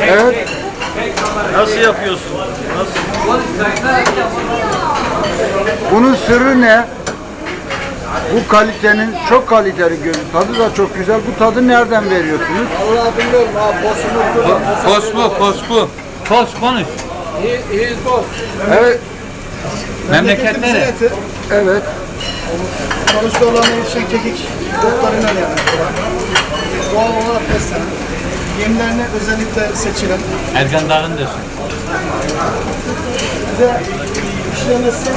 Evet. Nasıl yapıyorsun? Nasıl? Bunun sırrı ne? Bu kalitenin çok kaliteli görünüyor. Tadı da çok güzel. Bu tadı nereden veriyorsunuz? Allah bilmiyorum abi. Boss'umuz bu. Kos bu, kos bu. Kos konuş. He is boss. Evet. Memleket nere? eti. Evet. Sonuçta olanlar için kekik otlarıyla yani. Doğal olarak beslenen. Yemlerine özellikle seçilen. Ergan Dağı'nın desin. Bir de işlemesi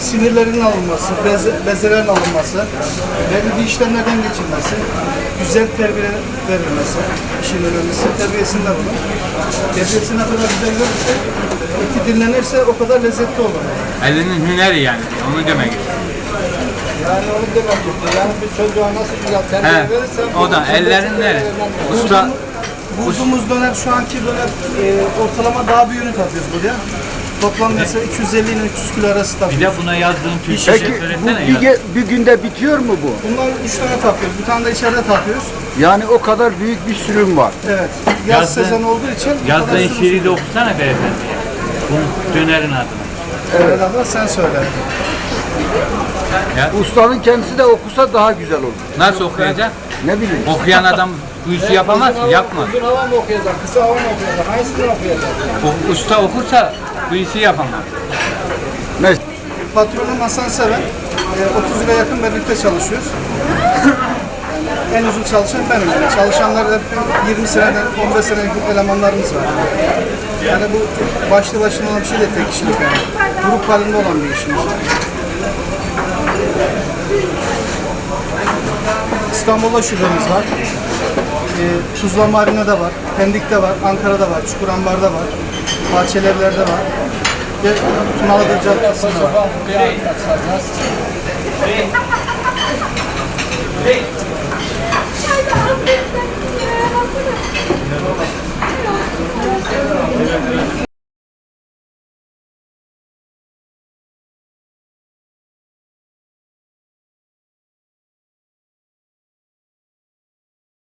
sinirlerin alınması, beze, bezelerin alınması, belli işlemlerden geçilmesi, güzel terbiye verilmesi, işin önemlisi terbiyesinde bunun. Terbiyesi ne kadar güzel görürse, eti dinlenirse o kadar lezzetli olur. Elinin hüneri yani. Onu demek. Yani onu demek istiyor. Yani bir çocuğa nasıl güzel terbiye He. verirsen... O da ellerin nere? Usta. Bulduğumuz döner şu anki döner e, ortalama daha büyüğünü takıyoruz buraya. Toplam mesela 250 ile 300 kilo arası Bir takıyoruz. de buna yazdığın Türkçe Peki şey bu bir, ya. ge- bir günde bitiyor mu bu? Bunlar 3 tane takıyoruz. Bir tane de içeride takıyoruz. Yani o kadar büyük bir sürüm var. Evet. Yaz Yazdığın- sezonu olduğu için bu kadar Yazdığın sürü şiiri de okusana beyefendi. Bunun dönerin adını. Evet. abla sen söyle. Ustanın kendisi de okusa daha güzel olur. Nasıl okuyacak? Ne bileyim. Okuyan adam bu işi yapamaz mı? Yapmaz. Uzun hava mı okuyacak? Kısa hava mı okuyacak? Hangisini okuyacak? O- Usta okursa bu işi yapamaz. Mes- Patronum Hasan Seven. E, 30 yıla yakın birlikte çalışıyoruz. en uzun çalışan benim. Yani. Çalışanlar da 20 seneden 15 senelik elemanlarımız var. Yani bu başlı başına olan bir şey de tek kişilik yani. Grup halinde olan bir işimiz. İstanbul'da şubemiz var. Ee, Tuzla Marina'da var, Pendik'te var, Ankara'da var, Çukurambar'da var, Bahçelievler'de var. Ve Tunalı'da Caddesi'nde var.